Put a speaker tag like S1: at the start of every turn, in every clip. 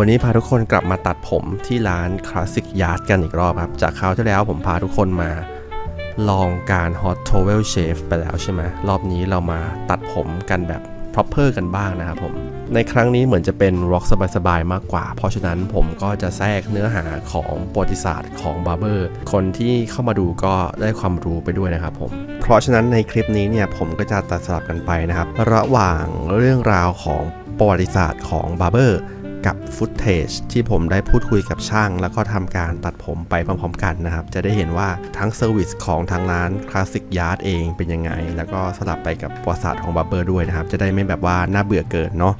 S1: วันนี้พาทุกคนกลับมาตัดผมที่ร้านคลาสสิกยาร์ดกันอีกรอบครับ จากคราวที่แล้วผมพาทุกคนมาลองการ Hot Towel Shave ไปแล้วใช่ไหมรอบนี้เรามาตัดผมกันแบบ proper กันบ้างนะครับผม ในครั้งนี้เหมือนจะเป็น rock สบายๆ มากกว่า เพราะฉะนั้นผมก็จะแทรกเนื้อหาของประวัติศาสตร์ของบาร์เบอร์ คนที่เข้ามาดูก็ได้ความรู้ไปด้วยนะครับผม เพราะฉะนั้นในคลิปนี้เนี่ยผมก็จะตัดสลับกันไปนะครับ ระหว่างเรื่องราวของประวัติศาสตร์ของบาร์เบอร์ กับฟุตเทจที่ผมได้พูดคุยกับช่าง แล้วก็ทำการตัดผมไปพร้อมๆกันนะครับ จะได้เห็นว่าทั้งเซอร์วิสของทางร้านคลาสสิกยาร์ดเองเป็นยังไง แล้วก็สลับไปกับประวัติศาสตร์ของบาร์เบอร์ด้วยนะครับ จะได้ไม่แบบว่าน่าเบื่อเกินเนาะ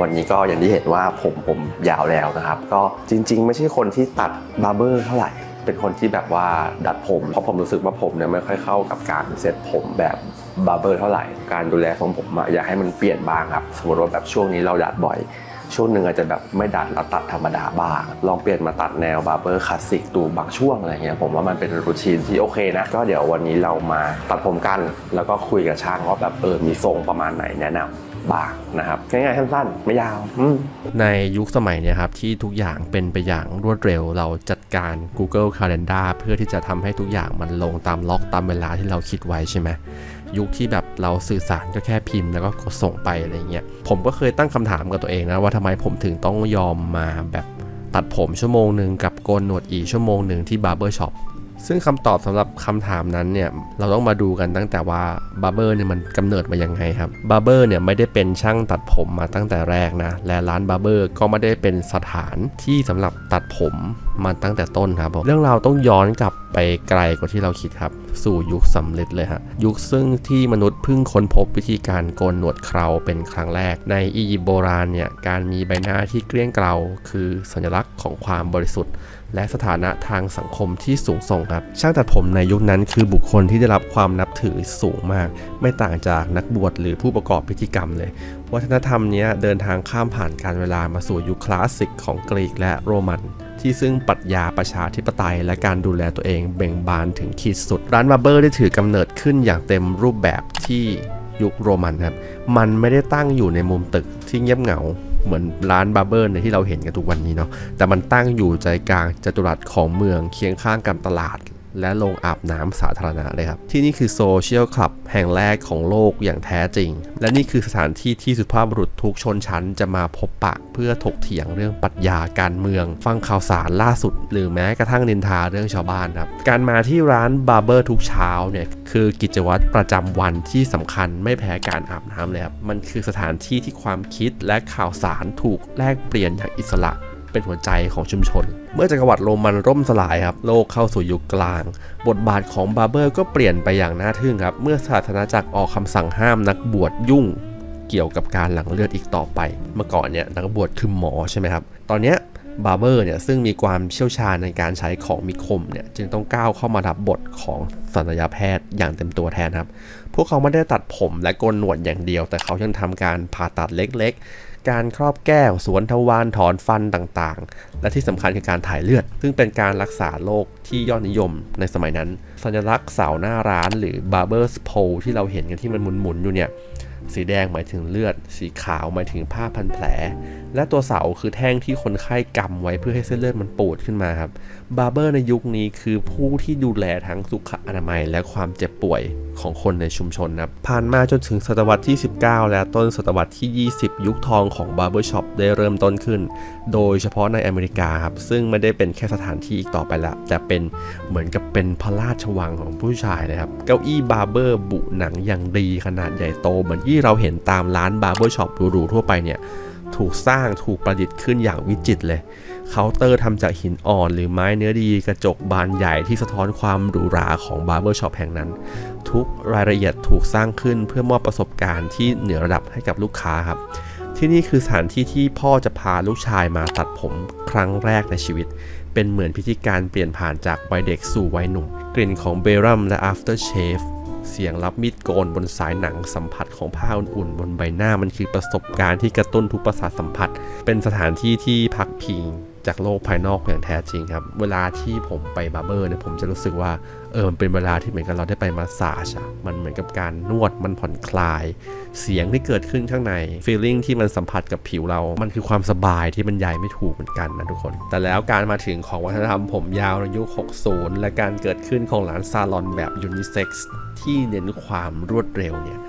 S1: วันนี้ก็อย่างที่เห็นว่าผมผมยาวแล้วนะครับ ก็จริง ๆ ไม่ใช่คนที่ตัดบาร์เบอร์เท่าไหร่เป็นคนที่แบบว่าดัดผม เพราะผมรู้สึกว่าผมเนี่ยไม่ค่อยเข้ากับการเซ็ตผมแบบบาร์เบอร์เท่าไหร่ การดูแลของผมอะอยากให้มันเปลี่ยนบ้างครับ สมมติว่าแบบช่วงนี้เราดัดบ่อย ช่วงหนึ่งอาจจะแบบไม่ดัดแล้วตัดธรรมดาบ้าง ลองเปลี่ยนมาตัดแนวบาร์เบอร์คลาสสิกดูบางช่วงอะไรเงี้ยผมว่ามันเป็นรูทีนที่โอเคนะ ก็เดี๋ยววันนี้เรามาตัดผมกัน แล้วก็คุยกับช่างว่าแบบเออมีทรงประมาณไหนแนะนำบ้างนะครับง่ายๆสั้นๆไม่ยาวในยุคสมัยเนี่ยครับที่ทุกอย่างเป็นไปอย่างรวดเร็ว เราจัดการ Google Calendar เพื่อที่จะทำให้ทุกอย่างมันลงตามล็อกตามเวลาที่เราคิดไว้ใช่ไหม ยุคที่แบบเราสื่อสารก็แค่พิมพ์แล้วก็กดส่งไปอะไรเงี้ยผมก็เคยตั้งคำถามกับตัวเองนะว่าทำไมผมถึงต้องยอมมาแบบตัดผมชั่วโมงหนึ่งกับโกนหนวดอีชั่วโมงหนึ่งที่บาร์เบอร์ช็อปซึ่งคำตอบสำหรับคำถามนั้นเนี่ยเราต้องมาดูกันตั้งแต่ว่าบาร์เบอร์เนี่ยมันกำเนิดมายังไงครับบาร์เบอร์เนี่ยไม่ได้เป็นช่างตัดผมมาตั้งแต่แรกนะและร้านบาร์เบอร์ก็ไม่ได้เป็นสถานที่สำหรับตัดผมมาตั้งแต่ต้นครับผมเรื่องราวต้องย้อนกลับไปไกลกว่าที่เราคิดครับ สู่ยุคสำเร็จเลยฮะ ยุคซึ่งที่มนุษย์เพิ่งค้นพบวิธีการโกนหนวดเคราเป็นครั้งแรก ในอียิปต์โบราณเนี่ย การมีใบหน้าที่เกลี้ยงเกลาคือสัญลักษณ์ของความบริสุทธิ์และสถานะทางสังคมที่สูงส่งครับ ช่างตัดผมในยุคนั้นคือบุคคลที่ได้รับความนับถือสูงมาก ไม่ต่างจากนักบวชหรือผู้ประกอบพิธีกรรมเลย วัฒนธรรมนี้เดินทางข้ามผ่านการเวลามาสู่ยุคคลาสสิกของกรีกและโรมัน ที่ซึ่งปรัชญาประชาธิปไตย และการดูแลตัวเองเบ่งบานถึงขีดสุด ร้านบาร์เบอร์ได้ถือกำเนิดขึ้นอย่างเต็มรูปแบบที่ยุคโรมันครับ มันไม่ได้ตั้งอยู่ในมุมตึกที่เงียบเหงาเหมือนร้านบาร์เบอร์ในที่เราเห็นกันทุกวันนี้เนาะแต่มันตั้งอยู่ใจกลางจัตุรัสของเมืองเคียงข้างกับตลาด และโรงอาบน้ำสาธารณะเลยครับ ที่นี่คือโซเชียลคลับแห่งแรกของโลกอย่างแท้จริง และนี่คือสถานที่ที่สุภาพบุรุษทุกชนชั้นจะมาพบปะเพื่อถกเถียงเรื่องปรัชญาการเมือง ฟังข่าวสารล่าสุด หรือแม้กระทั่งนินทาเรื่องชาวบ้านครับ การมาที่ร้านบาร์เบอร์ทุกเช้าเนี่ยคือกิจวัตรประจำวันที่สำคัญไม่แพ้การอาบน้ำเลยครับมันคือสถานที่ที่ความคิดและข่าวสารถูกแลกเปลี่ยนอย่างอิสระ เป็นหัวใจของชุมชน เมื่อจักรวรรดิโรมันร่มสลายครับโลกเข้าสู่ยุคกลาง บทบาทของบาเบอร์ก็เปลี่ยนไปอย่างน่าทึ่งครับ เมื่อศาสนาจักรออกคำสั่งห้ามนักบวชยุ่งเกี่ยวกับการหลั่งเลือดอีกต่อไป เมื่อก่อนเนี่ยนักบวชคือหมอใช่ไหมครับ ตอนเนี้ยบาร์เบอร์เนี่ยซึ่งมีความเชี่ยวชาญในการใช้ของมีคมเนี่ยจึงต้องก้าวเข้ามารับบทของศัลยแพทย์อย่างเต็มตัวแทนครับ พวกเขาไม่ได้ตัดผมและโกนหนวดอย่างเดียว แต่เขายังทำการผ่าตัดเล็ก การครอบแก้ว สวนทวารถอนฟันต่างๆ และที่สำคัญคือการถ่ายเลือด ซึ่งเป็นการรักษาโรคที่ยอดนิยมในสมัยนั้น สัญลักษณ์เสาหน้าร้านหรือ barber's pole ที่เราเห็นกันที่มันหมุนๆอยู่เนี่ย สีแดงหมายถึงเลือด สีขาวหมายถึงผ้าพันแผล และตัวเสาคือแท่งที่คนไข้กำไว้เพื่อให้เส้นเลือดมันปูดขึ้นมาครับ บาร์เบอร์ในยุคนี้คือผู้ที่ดูแลทั้งสุขอนามัยและความเจ็บป่วยของคนในชุมชนนะครับผ่านมาจนถึงศตวรรษที่ 19 และต้นศตวรรษที่ 20 ยุคทองของบาร์เบอร์ช็อปได้เริ่มต้นขึ้นโดยเฉพาะในอเมริกาครับซึ่งไม่ได้เป็นแค่สถานที่อีกต่อไปละแต่เป็นเหมือนกับเป็นพระราชวังของผู้ชายเลยครับ เก้าอี้บาร์เบอร์บุหนังอย่างดีขนาดใหญ่โต เหมือนที่เราเห็นตามร้านบาร์เบอร์ช็อปหรูๆทั่วไปเนี่ยถูกสร้างถูกประดิษฐ์ขึ้นอย่างวิจิตรเลย เคาน์เตอร์ทำจากหินอ่อนหรือไม้เนื้อดีกระจกบานใหญ่ที่สะท้อนความหรูหราของบาร์เบอร์ช็อปแห่งนั้น ทุกรายละเอียดถูกสร้างขึ้นเพื่อมอบประสบการณ์ที่เหนือระดับให้กับลูกค้าครับ ที่นี่คือสถานที่ที่พ่อจะพาลูกชายมาตัดผมครั้งแรกในชีวิต เป็นเหมือนพิธีการเปลี่ยนผ่านจากวัยเด็กสู่วัยหนุ่ม กลิ่นของเบรัมและ after shave เสียงรับมีดโกนบนสายหนังสัมผัสของผ้าอุ่นๆบนใบหน้ามันคือประสบการณ์ที่กระตุ้นทุกประสาทสัมผัส เป็นสถานที่ที่พักพิงจากโลกภายนอกอย่างแท้จริงครับ เวลาที่ผมไปบาร์เบอร์เนี่ยผมจะรู้สึกว่า เออมันเป็นเวลาที่เหมือนกับเราได้ไปมาสาจอะมันเหมือนกับการนวดมันผ่อนคลาย เสียงที่เกิดขึ้นข้างในฟีลลิ่งที่มันสัมผัสกับผิวเรา มันคือความสบายที่มันใหญ่ไม่ถูกเหมือนกันนะทุกคน แต่แล้วการมาถึงของวัฒนธรรมผมยาวในยุค 60 และการเกิดขึ้นของร้านซาลอนแบบยูนิเซ็กซ์ที่เน้นความรวดเร็วเนี่ย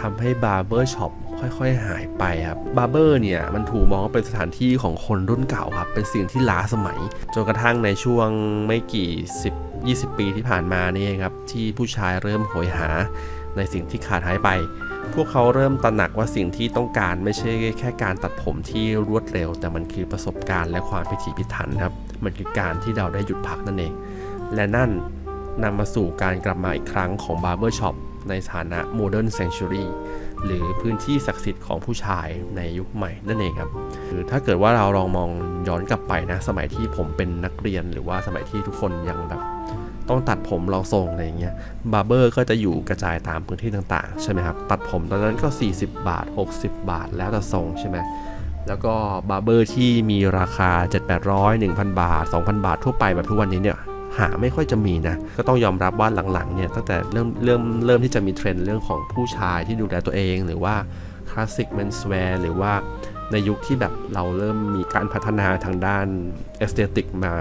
S1: ทำให้บาร์เบอร์ช็อปค่อยๆ หายไปครับบาร์เบอร์เนี่ย มันถูกมองว่าเป็นสถานที่ของคนรุ่นเก่าครับ เป็นสิ่งที่ล้าสมัย จนกระทั่งในช่วงไม่กี่ 10 20 ปีที่ผ่านมานี่เองครับ ที่ผู้ชายเริ่มโหยหาในสิ่งที่ขาดหายไป พวกเขาเริ่มตระหนักว่าสิ่งที่ต้องการไม่ใช่แค่การตัดผมที่รวดเร็ว แต่มันคือประสบการณ์และความพิถีพิถันครับ มันคือการที่เราได้หยุดพักนั่นเอง และนั่นนำมาสู่การกลับมาอีกครั้งของ Barber Shop ในฐานะ Modern Century หรือพื้นที่ศักดิ์สิทธิ์ของผู้ชายในยุคใหม่นั่นเองครับคือถ้าเกิดว่าเราลองมองย้อนกลับไปนะ สมัยที่ผมเป็นนักเรียนหรือว่าสมัยที่ทุกคนยังแบบ ต้องตัดผมรองทรงอะไรอย่างเงี้ยบาร์เบอร์ก็จะอยู่กระจายตามพื้นที่ต่างๆ ใช่ไหมครับ ตัดผมตอนนั้นก็ 40 บาท 60 บาทแล้วแต่ทรงใช่ไหมแล้วก็บาร์เบอร์ที่มีราคา 7 800 1,000 บาท 2,000 บาททั่วไปแบบทุกวันนี้เนี่ยหาไม่ค่อยจะมีนะ ก็ต้องยอมรับว่าหลังๆเนี่ยตั้งแต่เริ่มเริ่มเริ่มที่จะมีเทรนด์เรื่องของผู้ชายที่ดูแลตัวเอง หรือว่าคลาสสิก m มนส w วร์หรือว่าในยุคที่แบบเราเริ่มมีการพัฒนาทางด้านเอสเตติกมา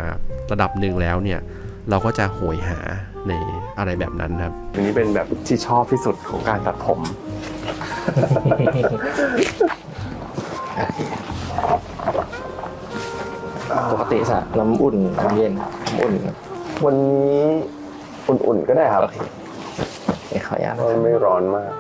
S1: ระดับหนึ่งแล้วเนี่ย เราก็จะโหยหาในอะไรแบบนั้นครับอันนี้เป็นแบบที่ชอบที่สุดของการตัดผม
S2: ปกติสระน้ำอุ่นน้ำเย็นน้ำอุ่น
S1: วันนี้อุ่นๆก็ได้ครับ
S2: โอเคเดี๋ยวขออนุญาตนะครับ
S1: ไม่ร้อนมาก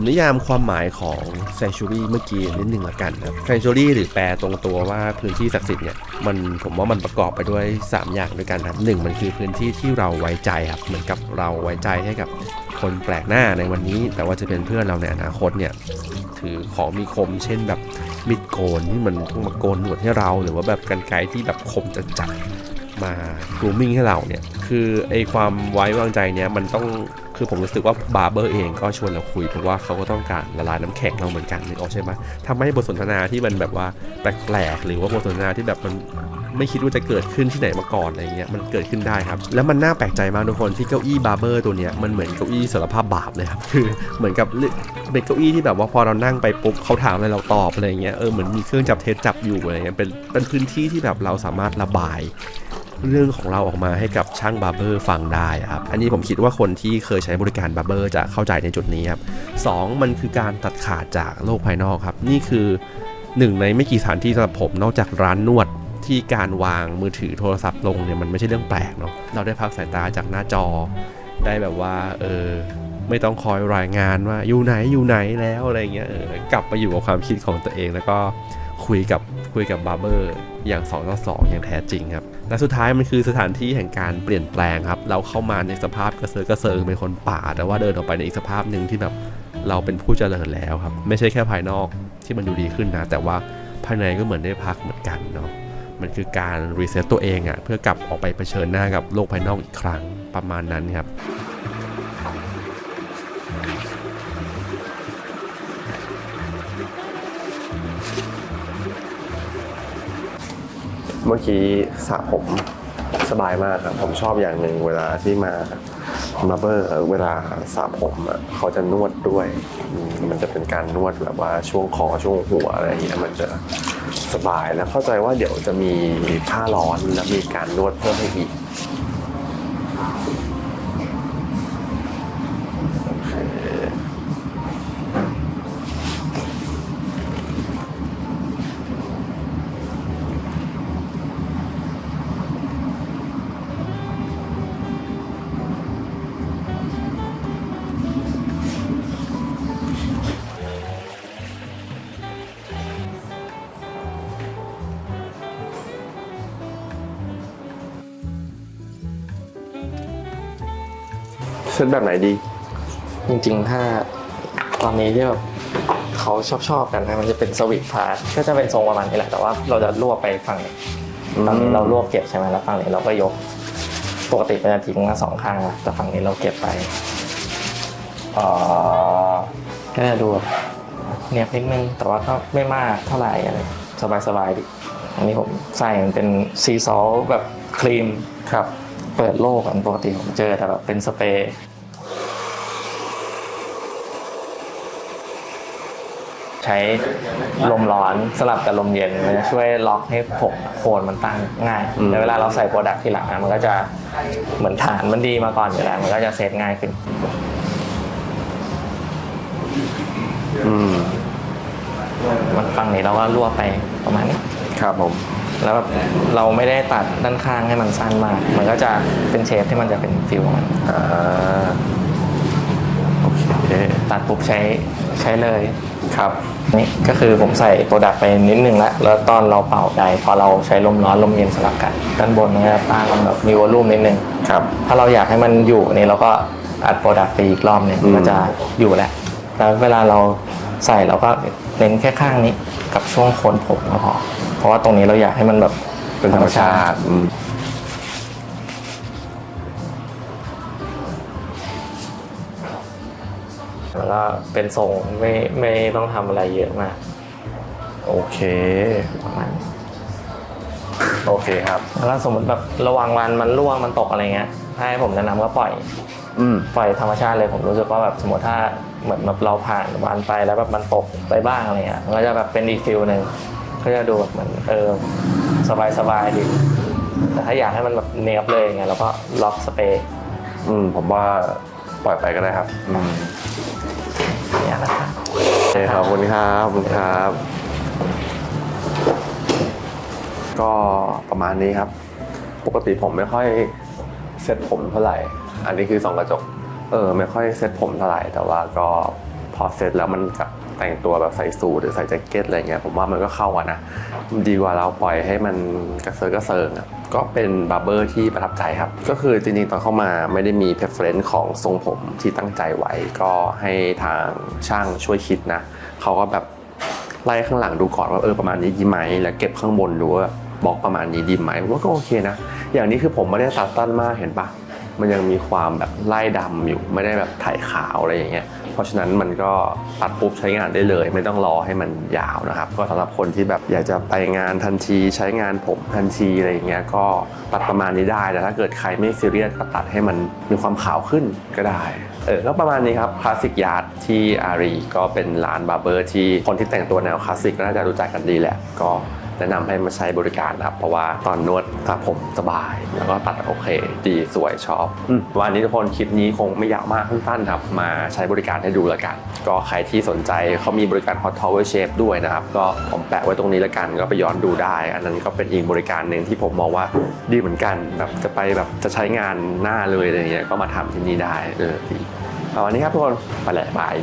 S1: ผมนิยามความหมายของ sanctuary เมื่อกี้นิดหนึ่งละกันครับ sanctuary หรือแปลตรงตัวว่าพื้นที่ศักดิ์สิทธิ์เนี่ยมันผมว่ามันประกอบไปด้วย 3 อย่างด้วยกันครับหนึ่งมันคือพื้นที่ที่เราไว้ใจครับเหมือนกับเราไว้ใจให้กับคนแปลกหน้าในวันนี้ แต่ว่าจะเป็นเพื่อนเราในอนาคตเนี่ยถือของมีคมเช่นแบบมิดโกนที่มันต้องมาโกนหนวดให้เรา หรือว่าแบบกันไกรที่แบบคมจัดจัด มากรูมมิ่งให้เราเนี่ย คือไอความไว้วางใจเนี่ยมันต้องคือผมรู้สึกว่าบาร์เบอร์เองก็ชวนเราคุยเพราะว่าเขาก็ต้องการละลายน้ำแข็งเราเหมือนกันนึกออกใช่ไหมทำให้บทสนทนาที่มันแบบว่าแปลกๆหรือว่าบทสนทนาที่แบบมันไม่คิดว่าจะเกิดขึ้นที่ไหนมาก่อนอะไรเงี้ยมันเกิดขึ้นได้ครับ แล้วมันน่าแปลกใจมากทุกคนที่เก้าอี้บาร์เบอร์ตัวเนี้ยมันเหมือนเก้าอี้สารภาพบาปเลยครับคือเหมือนกับเป็นเก้าอี้ที่แบบว่าพอเรานั่งไปปุ๊บเขาถามอะไรเราตอบอะไรเงี้ยเออเหมือนมีเครื่องจับเท็จจับอยู่อะไรเงี้ยเป็นเป็นพื้นที่ที่แบบเราสามารถระบาย เรื่องของเราออกมาให้กับช่างบาร์เบอร์ฟังได้ครับ อันนี้ผมคิดว่าคนที่เคยใช้บริการบาร์เบอร์จะเข้าใจในจุดนี้ครับสองมันคือการตัดขาดจากโลกภายนอกครับ นี่คือหนึ่งในไม่กี่สถานที่สำหรับผมนอกจากร้านนวดที่การวางมือถือโทรศัพท์ลงเนี่ยมันไม่ใช่เรื่องแปลกเนาะเราได้พักสายตาจากหน้าจอ ได้แบบว่าเออไม่ต้องคอยรายงานว่าอยู่ไหนอยู่ไหนแล้วอะไรเงี้ยเออกลับมาอยู่กับความคิดของตัวเองแล้วก็คุยกับคุยกับบาร์เบอร์อย่าง2ต่อ2อย่างแท้จริงครับ และสุดท้ายมันคือสถานที่แห่งการเปลี่ยนแปลงครับ เราเข้ามาในสภาพกระเซาะกระเซิงเป็นคนป่า แต่ว่าเดินออกไปในอีกสภาพหนึ่งที่แบบเราเป็นผู้เจริญแล้วครับ ไม่ใช่แค่ภายนอกที่มันดูดีขึ้นนะ แต่ว่าภายในก็เหมือนได้พักเหมือนกันเนาะมันคือการรีเซ็ตตัวเองอะ่ะเพื่อกลับออกไปเผชิญหน้ากับโลกภายนอกอีกครั้งประมาณนั้นครับ เมื่อกี้สระผมสบายมากครับ ผมชอบอย่างหนึ่งเวลาที่มามาเบอร์เวลาสระผมอะเขาจะนวดด้วยมมันจะเป็นการนวดแบบว่าช่วงคอช่วงหัวอะไรอย่างเงี้ยมันจะสบายแล้วเข้าใจว่าเดี๋ยวจะมีผ้าร้อนและมีการนวดเพิ่มให้อีก เซตแบบไหนดี
S2: จริงๆ ถ้าตอนนี้ที่แบบเขาชอบชอบๆกันนะมันจะเป็นสวิตพาร์ทก็จะเป็นทรงประมาณนี้แหละแต่ว่าเราจะรวบไปฝั่งนี้ฝั่งนี้เรารวบเก็บใช่ไหมแล้วฝั่งนี้เราก็ยก ปกติมันจะทิ้งมาสองข้างอะแต่ฝั่งนี้เราเก็บไป
S3: อ่า
S2: ก็จะดูแบบเนียบนิดนึงแต่ว่าก็ไม่มากเท่าไหร่อะไรสบายๆดิอันนี้ผมใส่มันเป็นซีซอลแบบครีม
S3: ครับ
S2: เปิดโลกอันปกติผมเจอแต่แบบเป็นสเปรย์ใช้ลมร้อนสลับกับลมเย็นมันจะช่วยล็อกให้ผมโคนมันตั้งง่าย
S3: อืม
S2: แล้วเวลาเราใส่โปรดักต์ทีหลังอะมันก็จะเหมือนฐานมันดีมาก่อนอยู่แล้วมันก็จะเซตง่ายขึ้น
S3: อืม
S2: มันฝั่งนี้เราก็รวบไปประมาณนี้
S3: ครับผม
S2: แล้วแบบเราไม่ได้ตัดด้านข้างให้มันสั้นมาก มันก็จะเป็นเชฟที่มันจะเป็นฟิลของมัน
S3: อ่าโอเค
S2: ตัดปุ๊บใช้ใช้เลย
S3: ครับ
S2: นี่ก็คือผมใส่โปรดักต์ไปนิดนึงแล้วแล้วตอนเราเป่าไดพอเราใช้ลมร้อนลมเย็นสลับกันด้านบนมันก็จะตั้งแบบมีวอลลุ่มนิดนึง
S3: ครับ
S2: ถ้าเราอยากให้มันอยู่นี่เราก็อัดโปรดักต์ไปอีกรอบหนึง
S3: อืม
S2: มันจะอยู่แหละแล้วเวลาเรา ใส่เราก็เน้นแค่ข้างนี้กับช่วงโคนผมก็พอ เพราะว่าตรงนี้เราอยากให้มันแบบ
S3: เป็นธรรมชาติอืม
S2: แล้วก็เป็นทรงไม่ไม่ต้องทำอะไรเยอะมาก
S3: โอเค
S2: ประมาณนี้
S3: โอเคครับ
S2: แล้วก็สมมติแบบระวังวันมันร่วงมันตกอะไรเงี้ยถ้า ให้ผมแนะนำก็ปล่อย
S3: อืม
S2: ปล่อยธรรมชาติเลยผมรู้สึกว่าแบบสมมติถ้าเหมือนแบบเราผ่านวันไปแล้วแบบมันตกไปบ้างอะไรเงี้ยมันก็จะแบบเป็นอีกฟิลหนึ่งก็จะดูแบบเหมือนเออสบายสบายดี แต่ถ้าอยากให้มันแบบเนียบเลยไงเราก็ล็อกสเปรย์
S3: อืม ผมว่าปล่อยไปก็ได้ครับอืม
S2: เนี่ยนะครับ
S3: โอเคขอบคุณครับขอบคุณครับ ก็ประมาณนี้ครับ ปกติผมไม่ค่อย เซ็ตผมเท่าไหร่ อันนี้คือสองกระจก เออ ไม่ค่อยเซ็ตผมเท่าไหร่ แต่ว่าก็พอเซ็ตแล้วมันกับแต่งตัวแบบใส่สูทหรือใส่แจ็คเก็ตอะไรเงี้ยผมว่ามันก็เข้ากันนะดีกว่าเราปล่อยให้มันกระเซาะกระเซิงอะก็เป็นบาร์เบอร์ที่ประทับใจครับ ก็คือจริงๆตอนเข้ามาไม่ได้มี preference ของทรงผมที่ตั้งใจไว้ ก็ให้ทางช่างช่วยคิดนะเขาก็แบบไล่ข้างหลังดูก่อนว่าเออประมาณนี้ดีไหมแล้วเก็บข้างบนดูว่าบล็อกประมาณนี้ดีไหมมว่าก็โอเคนะ อย่างนี้คือผมไม่ได้ตัดสั้นมากเห็นปะมันยังมีความแบบไล่ดำอยู่ไม่ได้แบบถ่ายขาวอะไรอย่างเงี้ย เพราะฉะนั้นมันก็ตัดปุ๊บใช้งานได้เลย ไม่ต้องรอให้มันยาวนะครับ ก็สำหรับคนที่แบบอยากจะไปงานทันที ใช้งานผมทันทีอะไรอย่างเงี้ยก็ตัดประมาณนี้ได้แต่ถ้าเกิดใครไม่ซีเรียสก็ตัดให้มันมีความขาวขึ้นก็ได้เออก็ประมาณนี้ครับคลาสสิกยาร์ดที่อารีก็เป็นร้านบาร์เบอร์ที่คนที่แต่งตัวแนวคลาสสิกก็น่าจะรู้จักกันดีแหละก็ แนะนำให้มาใช้บริการนะครับ เพราะว่าตอนนวดสระผมสบาย แล้วก็ตัดโอเค ดีสวยชอบอืมวันนี้ทุกคนคลิปนี้คงไม่ยาวมากสั้นๆครับ มาใช้บริการให้ดูแล้วกัน ก็ใครที่สนใจเขามีบริการ Hot Tower Shape ด้วยนะครับ ก็ผมแปะไว้ตรงนี้แล้วกันก็ไปย้อนดูได้ อันนั้นก็เป็นอีกบริการหนึ่งที่ผมมองว่าดีเหมือนกันแบบจะไปแบบจะใช้งานหน้าเลยอะไรเงี้ยก็มาทำที่นี่ได้เออดีเอาวันนี้ครับทุกคนไปแหละบาย